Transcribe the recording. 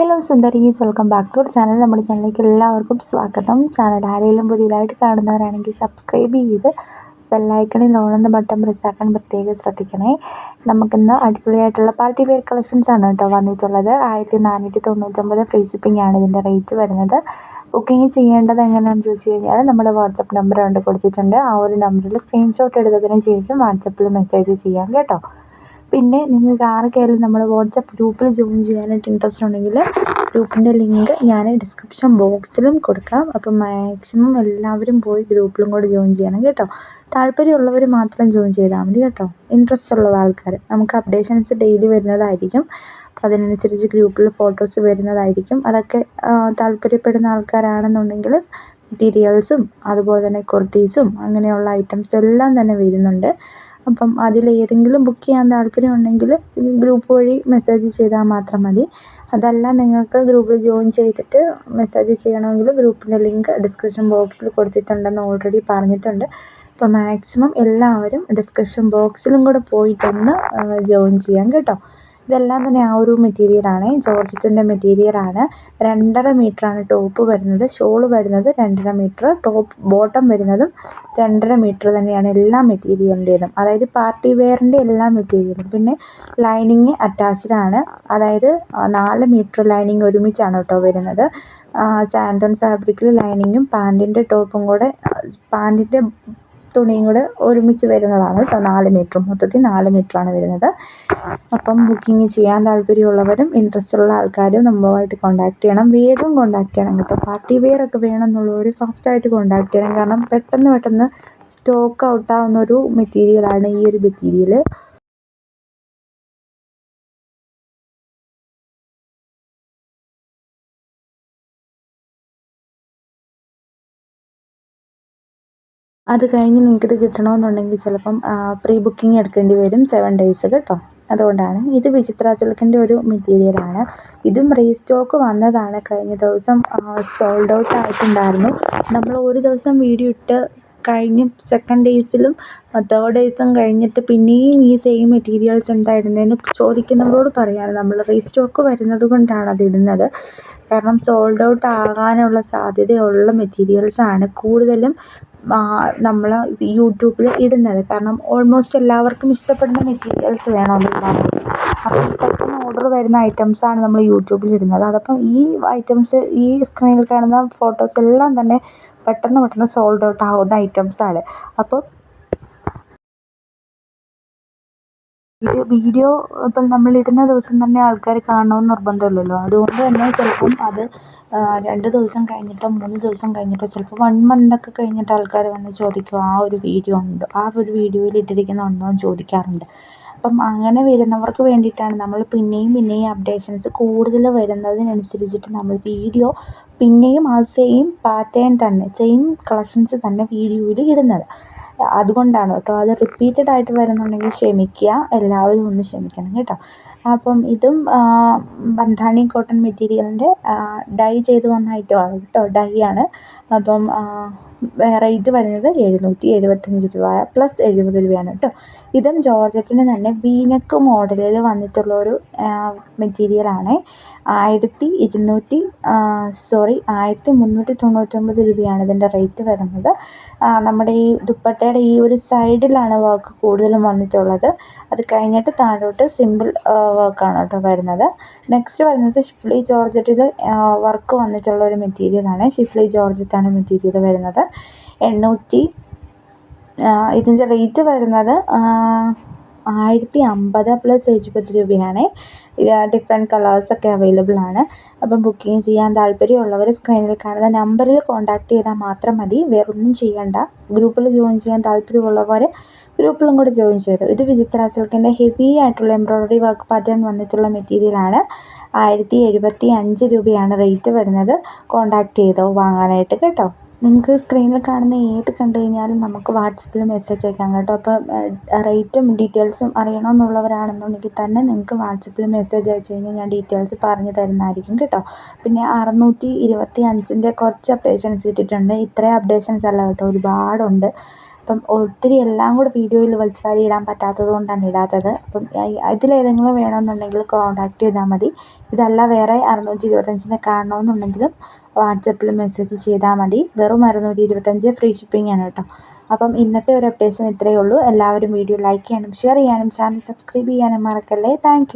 Hello സുന്ദരീസ്. Welcome back to our channel നമ്മുടെ ചാനലിലേക്ക് എല്ലാവർക്കും സ്വാഗതം. ചാനൽ ആരെങ്കിലും പുതിയതായിട്ട് കാണുന്നവരാണെങ്കിൽ സബ്സ്ക്രൈബ് ചെയ്ത് ബെല്ലൈക്കണിൽ ഓണെന്ന ബട്ടൺ പ്രസ്സാക്കാൻ പ്രത്യേകം ശ്രദ്ധിക്കണേ. നമുക്കിന്ന് അടിപൊളിയായിട്ടുള്ള പാർട്ടി വെയർ കളക്ഷൻസ് ആണ് കേട്ടോ വന്നിട്ടുള്ളത്. ആയിരത്തി നാനൂറ്റി തൊണ്ണൂറ്റൊമ്പത് ഫ്രീ ഷിപ്പിംഗ് ആണ് ഇതിന്റെ റേറ്റ് വരുന്നത്. ബുക്കിംഗ് ചെയ്യേണ്ടത് എങ്ങനെയാണെന്ന് ചോദിച്ചു കഴിഞ്ഞാൽ നമ്മുടെ വാട്സപ്പ് നമ്പർ കൊണ്ട് കൊടുത്തിട്ടുണ്ട്. ആ ഒരു നമ്പറിൽ സ്ക്രീൻഷോട്ട് എടുത്തതിന് ശേഷം വാട്സപ്പിൽ മെസ്സേജ് ചെയ്യാം കേട്ടോ. പിന്നെ നിങ്ങൾക്ക് ആർക്കായാലും നമ്മുടെ വാട്സപ്പ് ഗ്രൂപ്പിൽ ജോയിൻ ചെയ്യാനായിട്ട് ഇൻട്രസ്റ്റ് ഉണ്ടെങ്കിൽ ഗ്രൂപ്പിന്റെ ലിങ്ക് ഞാൻ ഡിസ്ക്രിപ്ഷൻ ബോക്സിലും കൊടുക്കാം. അപ്പം മാക്സിമം എല്ലാവരും പോയി ഗ്രൂപ്പിലും കൂടെ ജോയിൻ ചെയ്യണം കേട്ടോ. താല്പര്യമുള്ളവർ മാത്രം ജോയിൻ ചെയ്താൽ മതി കേട്ടോ. ഇൻട്രസ്റ്റ് ഉള്ള ആൾക്കാർ നമുക്ക് അപ്ഡേഷൻസ് ഡെയിലി വരുന്നതായിരിക്കും. അപ്പം അതിനനുസരിച്ച് ഗ്രൂപ്പിൽ ഫോട്ടോസ് വരുന്നതായിരിക്കും. അതൊക്കെ താല്പര്യപ്പെടുന്ന ആൾക്കാരാണെന്നുണ്ടെങ്കിൽ മെറ്റീരിയൽസും അതുപോലെ തന്നെ കുർത്തീസും അങ്ങനെയുള്ള ഐറ്റംസ് എല്ലാം തന്നെ വരുന്നുണ്ട്. അപ്പം അതിൽ ഏതെങ്കിലും ബുക്ക് ചെയ്യാൻ താല്പര്യം ഉണ്ടെങ്കിൽ ഗ്രൂപ്പ് വഴി മെസ്സേജ് ചെയ്താൽ മാത്രം മതി. അതല്ല നിങ്ങൾക്ക് ഗ്രൂപ്പിൽ ജോയിൻ ചെയ്തിട്ട് മെസ്സേജ് ചെയ്യണമെങ്കിൽ ഗ്രൂപ്പിന്റെ ലിങ്ക് ഡിസ്ക്രിപ്ഷൻ ബോക്സിൽ കൊടുത്തിട്ടുണ്ടെന്ന് ഓൾറെഡി പറഞ്ഞിട്ടുണ്ട്. അപ്പോൾ മാക്സിമം എല്ലാവരും ഡിസ്ക്രിപ്ഷൻ ബോക്സിലും കൂടെ പോയിട്ടൊന്ന് ജോയിൻ ചെയ്യാം കേട്ടോ. ഇതെല്ലാം തന്നെ ആ ഒരു മെറ്റീരിയലാണ് ജോർജറ്റിന്റെ മെറ്റീരിയലാണ് രണ്ടര മീറ്ററാണ് ടോപ്പ് വരുന്നത്. ഷോൾ വരുന്നത് രണ്ടര മീറ്റർ ടോപ്പ് ബോട്ടം വരുന്നതും രണ്ടര മീറ്റർ തന്നെയാണ് എല്ലാ മെറ്റീരിയലിന്റേതും അതായത് പാർട്ടി വെയറിന്റെ എല്ലാ മെറ്റീരിയലും പിന്നെ ലൈനിങ് അറ്റാച്ച്ഡ് ആണ്. അതായത് നാല് മീറ്റർ ലൈനിങ് ഒരുമിച്ചാണ് കേട്ടോ വരുന്നത്. സാൻഡൺ ഫാബ്രിക്കിൽ ലൈനിങ്ങും പാന്റിന്റെ ടോപ്പും കൂടെ പാന്റിന്റെ തുണിയും കൂടെ ഒരുമിച്ച് വരുന്നതാണ് കേട്ടോ നാല് മീറ്റർ. മൊത്തത്തിൽ നാല് മീറ്ററാണ് വരുന്നത്. അപ്പം ബുക്കിംഗ് ചെയ്യാൻ താല്പര്യമുള്ളവരും ഇൻട്രസ്റ്റ് ഉള്ള ആൾക്കാരും നമ്മളുമായിട്ട് കോൺടാക്ട് ചെയ്യണം. വേഗം കോൺടാക്ട് ചെയ്യണം കേട്ടോ. പാർട്ടി വെയർ ഒക്കെ വേണമെന്നുള്ളവർ ഫാസ്റ്റായിട്ട് കോൺടാക്ട് ചെയ്യണം. കാരണം പെട്ടെന്ന് പെട്ടെന്ന് സ്റ്റോക്ക് ഔട്ടാവുന്ന ഒരു മെറ്റീരിയലാണ് ഈ ഒരു മെറ്റീരിയൽ അത് കഴിഞ്ഞ് നിങ്ങൾക്കിത് കിട്ടണമെന്നുണ്ടെങ്കിൽ ചിലപ്പം പ്രീ ബുക്കിംഗ് എടുക്കേണ്ടി വരും സെവൻ ഡേയ്സ് കേട്ടോ. അതുകൊണ്ടാണ്. ഇത് വിചിത്ര സിൽക്കിന്റെ ഒരു മെറ്റീരിയലാണ് ഇതും റീസ്റ്റോക്ക് വന്നതാണ്. കഴിഞ്ഞ ദിവസം സോൾഡ് ഔട്ട് ആയിട്ടുണ്ടായിരുന്നു. നമ്മൾ ഒരു ദിവസം വീഡിയോ ഇട്ട് കഴിഞ്ഞ് സെക്കൻഡ് ഡേയ്സിലും തേർഡ് ഡേയ്സും കഴിഞ്ഞിട്ട് പിന്നെയും ഈ സെയിം മെറ്റീരിയൽസ് എന്താ ഇടുന്നതെന്ന് ചോദിക്കുന്നവരോട് പറയാണ്. നമ്മൾ റീസ്റ്റോക്ക് വരുന്നത് കൊണ്ടാണ് അത് ഇടുന്നത്. കാരണം സോൾഡ് ഔട്ട് ആകാനുള്ള സാധ്യതയുള്ള മെറ്റീരിയൽസാണ് കൂടുതലും നമ്മൾ യൂട്യൂബിൽ ഇടുന്നത്. കാരണം ഓൾമോസ്റ്റ് എല്ലാവർക്കും ഇഷ്ടപ്പെടുന്ന മെറ്റീരിയൽസ് വേണമെന്നില്ല അപ്പം പെട്ടെന്ന് ഓർഡർ വരുന്ന ഐറ്റംസാണ് നമ്മൾ യൂട്യൂബിൽ ഇടുന്നത്. അതപ്പം ഈ ഐറ്റംസ് ഈ സ്ക്രീനിൽ കാണുന്ന ഫോട്ടോസ് എല്ലാം തന്നെ പെട്ടെന്ന് പെട്ടെന്ന് സോൾഡ് ഔട്ട് ആവുന്ന ഐറ്റംസാണ് അപ്പോൾ ഇത് വീഡിയോ ഇപ്പം നമ്മളിടുന്ന ദിവസം തന്നെ ആൾക്കാർ കാണണമെന്ന് നിർബന്ധമില്ലല്ലോ. അതുകൊണ്ട് തന്നെ ചിലപ്പം അത് രണ്ട് ദിവസം കഴിഞ്ഞിട്ടോ മൂന്ന് ദിവസം കഴിഞ്ഞിട്ടോ ചിലപ്പോൾ വൺ മന്ത് ഒക്കെ കഴിഞ്ഞിട്ട് ആൾക്കാർ വന്ന് ചോദിക്കും ആ ഒരു വീഡിയോ ഉണ്ടോ? ആ ഒരു വീഡിയോയിൽ ഇട്ടിരിക്കുന്നത് ഉണ്ടോ? എന്ന് ചോദിക്കാറുണ്ട്. അപ്പം അങ്ങനെ വരുന്നവർക്ക് വേണ്ടിയിട്ടാണ് നമ്മൾ പിന്നെയും പിന്നെയും അപ്ഡേഷൻസ് കൂടുതൽ വരുന്നതിനനുസരിച്ചിട്ട് നമ്മൾ വീഡിയോ പിന്നെയും ആ സെയിം പാറ്റേൺ തന്നെ സെയിം കളക്ഷൻസ് തന്നെ വീഡിയോയിൽ ഇടുന്നത്. അതുകൊണ്ടാണ് കേട്ടോ അത് റിപ്പീറ്റഡ് ആയിട്ട് വരുന്നുണ്ടെങ്കിൽ ക്ഷമിക്കുക എല്ലാവരും ഒന്ന് ക്ഷമിക്കണം കേട്ടോ. അപ്പം ഇതും ബന്ധാനി കോട്ടൺ മെറ്റീരിയലിന്റെ ഡൈ ചെയ്ത് വന്ന ഐറ്റമാണ് കേട്ടോ. ഡൈ ആണ്. അപ്പം റേറ്റ് വരുന്നത് എഴുന്നൂറ്റി എഴുപത്തഞ്ച് രൂപ പ്ലസ് എഴുപത് രൂപയാണ് കേട്ടോ ഇതും ജോർജറ്റിന് തന്നെ വീനക്ക് മോഡലിൽ വന്നിട്ടുള്ള ഒരു മെറ്റീരിയലാണ് ആയിരത്തി ഇരുന്നൂറ്റി സോറി ആയിരത്തി മുന്നൂറ്റി തൊണ്ണൂറ്റൊമ്പത് രൂപയാണ് ഇതിന്റെ റേറ്റ് വരുന്നത്. നമ്മുടെ ഈ ദുപ്പട്ടയുടെ ഈ ഒരു സൈഡിലാണ് വർക്ക് കൂടുതലും വന്നിട്ടുള്ളത്. അത് കഴിഞ്ഞിട്ട് താഴോട്ട് സിമ്പിൾ വർക്കാണ് കേട്ടോ വരുന്നത്. നെക്സ്റ്റ് വരുന്നത് ഷിഫ്ലി ജോർജറ്റിൽ വർക്ക് വന്നിട്ടുള്ള ഒരു മെറ്റീരിയലാണ് ഷിഫ്ലി ജോർജറ്റാണ് മെറ്റീരിയൽ വരുന്നത്. എണ്ണൂറ്റി ഇതിന്റെ റേറ്റ് വരുന്നത് ആയിരത്തി അമ്പത് പ്ലസ് എഴുപത് രൂപയാണ്. ഡിഫറെന്റ് കളേഴ്സൊക്കെ അവൈലബിൾ ആണ്. അപ്പം ബുക്കിംഗ് ചെയ്യാൻ താല്പര്യമുള്ളവർ സ്ക്രീനിൽ കാണുന്ന നമ്പറിൽ കോൺടാക്ട് ചെയ്താൽ മാത്രം മതി. വേറൊന്നും ചെയ്യണ്ട. ഗ്രൂപ്പിൽ ജോയിൻ ചെയ്യാൻ താല്പര്യമുള്ളവർ ഗ്രൂപ്പിലും കൂടെ ജോയിൻ ചെയ്തു. ഇത് വിചിത്ര സിൽക്കിന്റെ ഹെവി ആയിട്ടുള്ള എംബ്രോയ്ഡറി വർക്ക് പാറ്റേൺ വന്നിട്ടുള്ള മെറ്റീരിയലാണ് ആയിരത്തി എഴുപത്തി അഞ്ച് രൂപയാണ് റേറ്റ് വരുന്നത്. കോണ്ടാക്ട് ചെയ്തോ വാങ്ങാനായിട്ട് കേട്ടോ. നിങ്ങൾക്ക് സ്ക്രീനിൽ കാണുന്ന ഏത് കണ്ടു കഴിഞ്ഞാലും നമുക്ക് വാട്സപ്പിൽ മെസ്സേജ് അയക്കാം കേട്ടോ. അപ്പോൾ റേറ്റും ഡീറ്റെയിൽസും അറിയണമെന്നുള്ളവരാണെന്നുണ്ടെങ്കിൽ തന്നെ നിങ്ങൾക്ക് വാട്സപ്പിൽ മെസ്സേജ് അയച്ചു കഴിഞ്ഞാൽ ഞാൻ ഡീറ്റെയിൽസ് പറഞ്ഞു തരുന്നതായിരിക്കും കേട്ടോ. പിന്നെ അറുന്നൂറ്റി ഇരുപത്തി അഞ്ചിന്റെ കുറച്ച് അപ്ഡേഷൻസ് ഇട്ടിട്ടുണ്ട് ഇത്രയും അപ്ഡേഷൻസ് അല്ല കേട്ടോ ഒരുപാടുണ്ട്. അപ്പം ഒത്തിരി എല്ലാം കൂടെ വീഡിയോയിൽ വലിച്ചുവാരി ഇടാൻ പറ്റാത്തത് കൊണ്ടാണ് ഇടാത്തത്. അപ്പം ഇതിലേതെങ്കിലും വേണമെന്നുണ്ടെങ്കിൽ കോൺടാക്ട് ചെയ്താൽ മതി. ഇതല്ല വേറെ അറുന്നൂറ്റി ഇരുപത്തഞ്ചിന്റെ കാണണമെന്നുണ്ടെങ്കിലും വാട്സപ്പിൽ മെസ്സേജ് ചെയ്താൽ മതി. വെറും അറുന്നൂറ്റി ഇരുപത്തഞ്ച് ഫ്രീ ഷിപ്പിംഗ് ആണ് കേട്ടോ. അപ്പം ഇന്നത്തെ ഒരു അപ്ഡേഷൻ ഇത്രയേ ഉള്ളൂ. എല്ലാവരും വീഡിയോ ലൈക്ക് ചെയ്യാനും ഷെയർ ചെയ്യാനും ചാനൽ സബ്സ്ക്രൈബ് ചെയ്യാനും മറക്കല്ലേ. താങ്ക്